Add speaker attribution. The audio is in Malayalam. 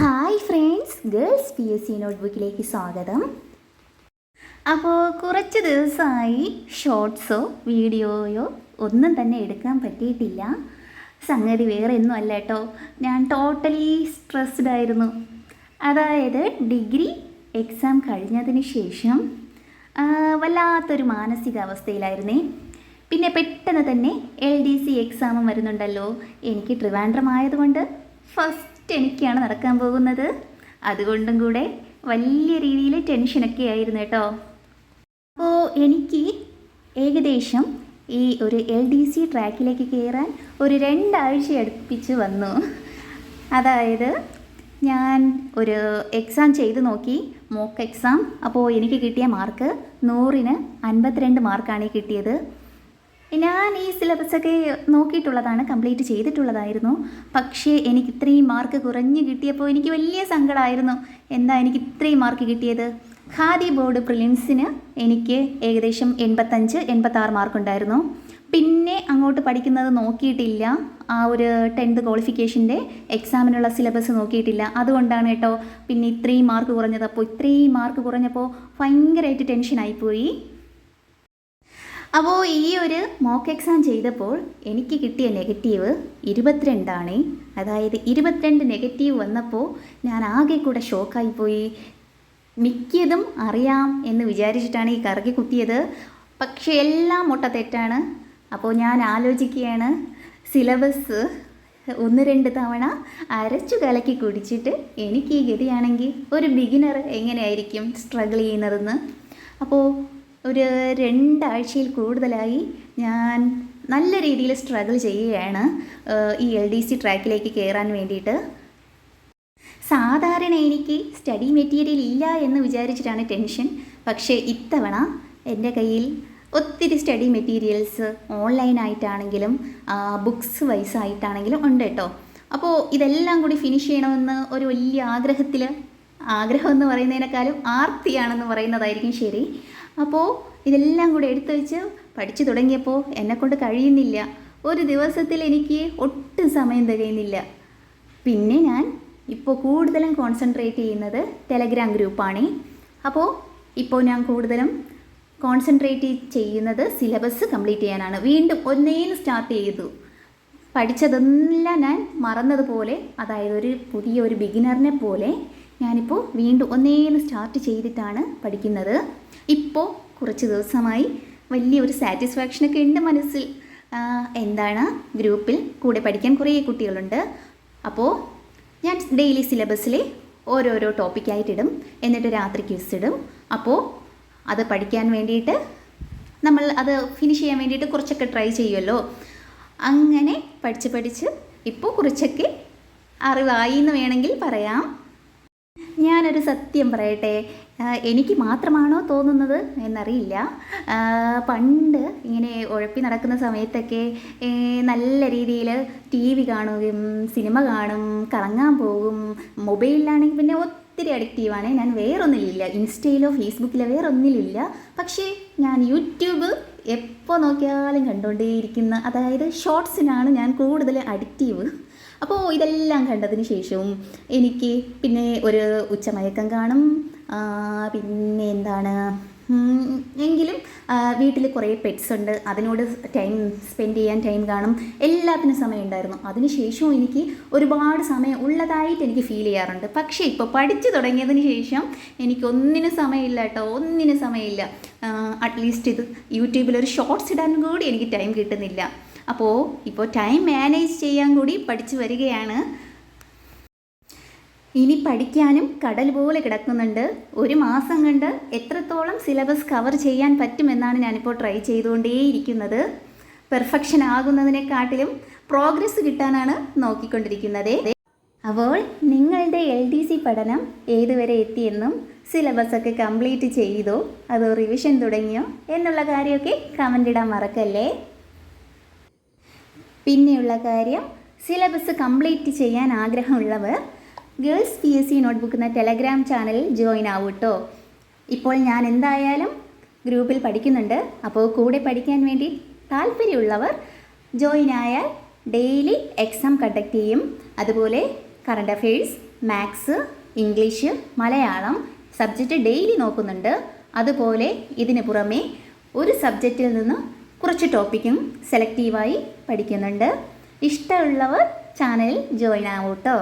Speaker 1: Hi friends girls P S C നോട്ട്ബുക്കിലേക്ക് സ്വാഗതം. അപ്പോൾ കുറച്ച് ദിവസമായി ഷോർട്സോ വീഡിയോയോ ഒന്നും തന്നെ എടുക്കാൻ പറ്റിയിട്ടില്ല. സംഗതി വേറെ ഒന്നും അല്ല കേട്ടോ. ഞാൻ ടോട്ടലി സ്ട്രെസ്ഡ് ആയിരുന്നു. അതായത് ഡിഗ്രി എക്സാം കഴിഞ്ഞതിന് ശേഷം വല്ലാത്തൊരു മാനസികാവസ്ഥയിലായിരുന്നേ. പിന്നെ പെട്ടെന്ന് തന്നെ എൽ ഡി സി എക്സാമും വരുന്നുണ്ടല്ലോ. എനിക്ക് ട്രിവാൻഡ്രം ആയതുകൊണ്ട് ഫസ്റ്റ് എനിക്കാണ് നടക്കാൻ പോകുന്നത്. അതുകൊണ്ടും കൂടെ വലിയ രീതിയിൽ ടെൻഷനൊക്കെ ആയിരുന്നു കേട്ടോ. അപ്പോൾ എനിക്ക് ഏകദേശം ഈ ഒരു എൽ ഡി സി ട്രാക്കിലേക്ക് കയറാൻ ഒരു രണ്ടാഴ്ച അടുപ്പിച്ച് വന്നു. അതായത് ഞാൻ ഒരു എക്സാം ചെയ്ത് നോക്കി. Mock exam. അപ്പോൾ എനിക്ക് കിട്ടിയ മാർക്ക് നൂറിന് അൻപത്തിരണ്ട് മാർക്കാണ് കിട്ടിയത്. ഞാൻ ഈ സിലബസൊക്കെ നോക്കിയിട്ടുള്ളതാണ് കംപ്ലീറ്റ് ചെയ്തിട്ടുള്ളതായിരുന്നു. പക്ഷേ എനിക്ക് ഇത്രയും മാർക്ക് കുറഞ്ഞ് കിട്ടിയപ്പോൾ എനിക്ക് വലിയ സങ്കടമായിരുന്നു എന്താ എനിക്ക് ഇത്രയും മാർക്ക് കിട്ടിയത്? ഖാദി ബോർഡ് പ്രിലിംസിന് എനിക്ക് ഏകദേശം എൺപത്തഞ്ച് എൺപത്താറ് മാർക്കുണ്ടായിരുന്നു പിന്നെ അങ്ങോട്ട് പഠിക്കുന്നത് നോക്കിയിട്ടില്ല. ആ ഒരു ടെൻത്ത് ക്വാളിഫിക്കേഷന്റെ എക്സാമിനുള്ള സിലബസ് നോക്കിയിട്ടില്ല. അതുകൊണ്ടാണ് കേട്ടോ പിന്നെ ഇത്രയും മാർക്ക് കുറഞ്ഞത്. അപ്പോൾ ഇത്രയും മാർക്ക് കുറഞ്ഞപ്പോൾ ഭയങ്കരമായിട്ട് ടെൻഷനായിപ്പോയി അപ്പോൾ ഈ ഒരു മോക്ക് എക്സാം ചെയ്തപ്പോൾ എനിക്ക് കിട്ടിയ നെഗറ്റീവ് ഇരുപത്തിരണ്ടാണ്. അതായത് ഇരുപത്തിരണ്ട് നെഗറ്റീവ് വന്നപ്പോൾ ഞാൻ ആകെ കൂടെ ഷോക്കായിപ്പോയി മിക്കതും അറിയാം എന്ന് വിചാരിച്ചിട്ടാണ് ഈ കറക്കി കുത്തിയത്. പക്ഷേ എല്ലാം മുട്ട തെറ്റാണ്. അപ്പോൾ ഞാൻ ആലോചിക്കുകയാണ് സിലബസ് ഒന്ന് രണ്ട് തവണ അരച്ചു കലക്കി കുടിച്ചിട്ട് എനിക്ക് ഈ ഗതിയാണെങ്കിൽ ഒരു ബിഗിനർ എങ്ങനെയായിരിക്കും സ്ട്രഗിൾ ചെയ്യുന്നതെന്ന്. അപ്പോൾ ഒരു രണ്ടാഴ്ചയിൽ കൂടുതലായി ഞാൻ നല്ല രീതിയിൽ സ്ട്രഗിൾ ചെയ്യുകയാണ് ഈ എൽ ഡി സി ട്രാക്കിലേക്ക് കയറാൻ വേണ്ടിയിട്ട്. സാധാരണ എനിക്ക് സ്റ്റഡി മെറ്റീരിയൽ ഇല്ല എന്ന് വിചാരിച്ചിട്ടാണ് ടെൻഷൻ പക്ഷേ ഇത്തവണ എന്റെ കയ്യിൽ ഒത്തിരി സ്റ്റഡി മെറ്റീരിയൽസ് ഓൺലൈനായിട്ടാണെങ്കിലും ബുക്സ് വൈസായിട്ടാണെങ്കിലും ഉണ്ട് കേട്ടോ അപ്പോൾ ഇതെല്ലാം കൂടി ഫിനിഷ് ചെയ്യണമെന്ന് ഒരു വലിയ ആഗ്രഹത്തിൽ ആഗ്രഹം എന്ന് പറയുന്നതിനേക്കാളും ആർത്തിയാണെന്ന് പറയുന്നതായിരിക്കും ശരി. അപ്പോൾ ഇതെല്ലാം കൂടെ എടുത്തു വെച്ച് പഠിച്ചു തുടങ്ങിയപ്പോൾ എന്നെക്കൊണ്ട് കഴിയുന്നില്ല. ഒരു ദിവസത്തിൽ എനിക്ക് ഒട്ടും സമയം തികയുന്നില്ല. പിന്നെ ഞാൻ ഇപ്പോൾ കൂടുതലും കോൺസെൻട്രേറ്റ് ചെയ്യുന്നത് ടെലഗ്രാം ഗ്രൂപ്പാണ്. അപ്പോൾ ഇപ്പോൾ ഞാൻ കൂടുതലും കോൺസെൻട്രേറ്റ് ചെയ്യുന്നത് സിലബസ് കംപ്ലീറ്റ് ചെയ്യാനാണ്. വീണ്ടും ഒന്നേന്ന് സ്റ്റാർട്ട് ചെയ്തു. പഠിച്ചതെല്ലാം ഞാൻ മറന്നതുപോലെ അതായത് ഒരു പുതിയ ഒരു ബിഗിനറിനെ പോലെ ഞാനിപ്പോൾ വീണ്ടും ഒന്നേന്ന് സ്റ്റാർട്ട് ചെയ്തിട്ടാണ് പഠിക്കുന്നത്. ഇപ്പോൾ കുറച്ച് ദിവസമായി വലിയൊരു സാറ്റിസ്ഫാക്ഷനൊക്കെ ഉണ്ട് മനസ്സിൽ. എന്താണ്? ഗ്രൂപ്പിൽ കൂടെ പഠിക്കാൻ കുറേ കുട്ടികളുണ്ട്. അപ്പോൾ ഞാൻ ഡെയിലി സിലബസിൽ ഓരോരോ ടോപ്പിക്കായിട്ടിടും എന്നിട്ട് രാത്രി ക്വിസ് ഇടും. അപ്പോൾ അത് പഠിക്കാൻ വേണ്ടിയിട്ട് നമ്മൾ അത് ഫിനിഷ് ചെയ്യാൻ വേണ്ടിയിട്ട് കുറച്ചൊക്കെ ട്രൈ ചെയ്യുമല്ലോ അങ്ങനെ പഠിച്ച് പഠിച്ച് ഇപ്പോൾ കുറച്ചൊക്കെ അറിവായി എന്ന് വേണമെങ്കിൽ പറയാം. ഞാനൊരു സത്യം പറയട്ടെ. എനിക്ക് മാത്രമാണോ തോന്നുന്നത് എന്നറിയില്ല. പണ്ട് ഇങ്ങനെ ഉഴപ്പി നടക്കുന്ന സമയത്തൊക്കെ നല്ല രീതിയിൽ ടി വി കാണുകയും സിനിമ കാണും കറങ്ങാൻ പോകും. മൊബൈലിലാണെങ്കിൽ പിന്നെ ഒത്തിരി അഡിക്റ്റീവാണ് ഞാൻ വേറൊന്നിലില്ല. ഇൻസ്റ്റയിലോ ഫേസ്ബുക്കിലോ വേറൊന്നിലില്ല. പക്ഷേ ഞാൻ യൂട്യൂബ് എപ്പോൾ നോക്കിയാലും കണ്ടുകൊണ്ടേയിരിക്കുന്ന അതായത് ഷോർട്സിനാണ് ഞാൻ കൂടുതൽ അഡിക്റ്റീവ് അപ്പോൾ ഇതെല്ലാം കണ്ടതിന് ശേഷവും എനിക്ക് പിന്നെ ഒരു ഉച്ചമയക്കം കാണും. പിന്നെ എന്താണ്? എങ്കിലും വീട്ടിൽ കുറേ പെറ്റ്സ് ഉണ്ട്. അതിനോട് ടൈം സ്പെൻഡ് ചെയ്യാൻ ടൈം കാണും. എല്ലാത്തിനും സമയം ഉണ്ടായിരുന്നു. അതിനുശേഷവും എനിക്ക് ഒരുപാട് സമയം ഉള്ളതായിട്ട് എനിക്ക് ഫീൽ ചെയ്യാറുണ്ട്. പക്ഷേ ഇപ്പോൾ പഠിച്ചു തുടങ്ങിയതിന് ശേഷം എനിക്ക് ഒന്നിനും സമയമില്ല കേട്ടോ ഒന്നിനും സമയമില്ല. അറ്റ്ലീസ്റ്റ് ഇത് യൂട്യൂബിൽ ഒരു ഷോർട്സ് ഇടാൻ കൂടി എനിക്ക് ടൈം കിട്ടുന്നില്ല. അപ്പോൾ ഇപ്പോൾ ടൈം മാനേജ് ചെയ്യാൻ കൂടി പഠിച്ചു വരികയാണ്. ഇനി പഠിക്കാനും കടൽ പോലെ കിടക്കുന്നുണ്ട്. ഒരു മാസം കണ്ട് എത്രത്തോളം സിലബസ് കവർ ചെയ്യാൻ പറ്റുമെന്നാണ് ഞാനിപ്പോൾ ട്രൈ ചെയ്തുകൊണ്ടേയിരിക്കുന്നത്. പെർഫെക്ഷൻ ആകുന്നതിനെക്കാട്ടിലും പ്രോഗ്രസ് കിട്ടാനാണ് നോക്കിക്കൊണ്ടിരിക്കുന്നത്. അപ്പോൾ നിങ്ങളുടെ എൽ ഡി സി പഠനം ഏതുവരെ എത്തിയെന്നും സിലബസ് ഒക്കെ കംപ്ലീറ്റ് ചെയ്തോ അതോ റിവിഷൻ തുടങ്ങിയോ എന്നുള്ള കാര്യമൊക്കെ കമന്റ് ഇടാൻ മറക്കല്ലേ? പിന്നെയുള്ള കാര്യം സിലബസ് കംപ്ലീറ്റ് ചെയ്യാൻ ആഗ്രഹമുള്ളവർ girls P S C notebook എന്ന ടെലഗ്രാം ചാനലിൽ ജോയിൻ ആവും കേട്ടോ ഇപ്പോൾ ഞാൻ എന്തായാലും ഗ്രൂപ്പിൽ പഠിക്കുന്നുണ്ട്. അപ്പോൾ കൂടെ പഠിക്കാൻ വേണ്ടി താല്പര്യമുള്ളവർ ജോയിൻ ആയാൽ ഡെയിലി എക്സാം കണ്ടക്ട് ചെയ്യും. അതുപോലെ current affairs maths English Malayalam subject daily നോക്കുന്നുണ്ട്. അതുപോലെ ഇതിന് പുറമേ ഒരു സബ്ജക്റ്റിൽ നിന്ന് കുറച്ച് ടോപ്പിക്കും സെലക്റ്റീവായി പഠിക്കുന്നുണ്ട്. ഇഷ്ടമുള്ളവർ ചാനൽ ജോയിൻ ആവൂട്ടോ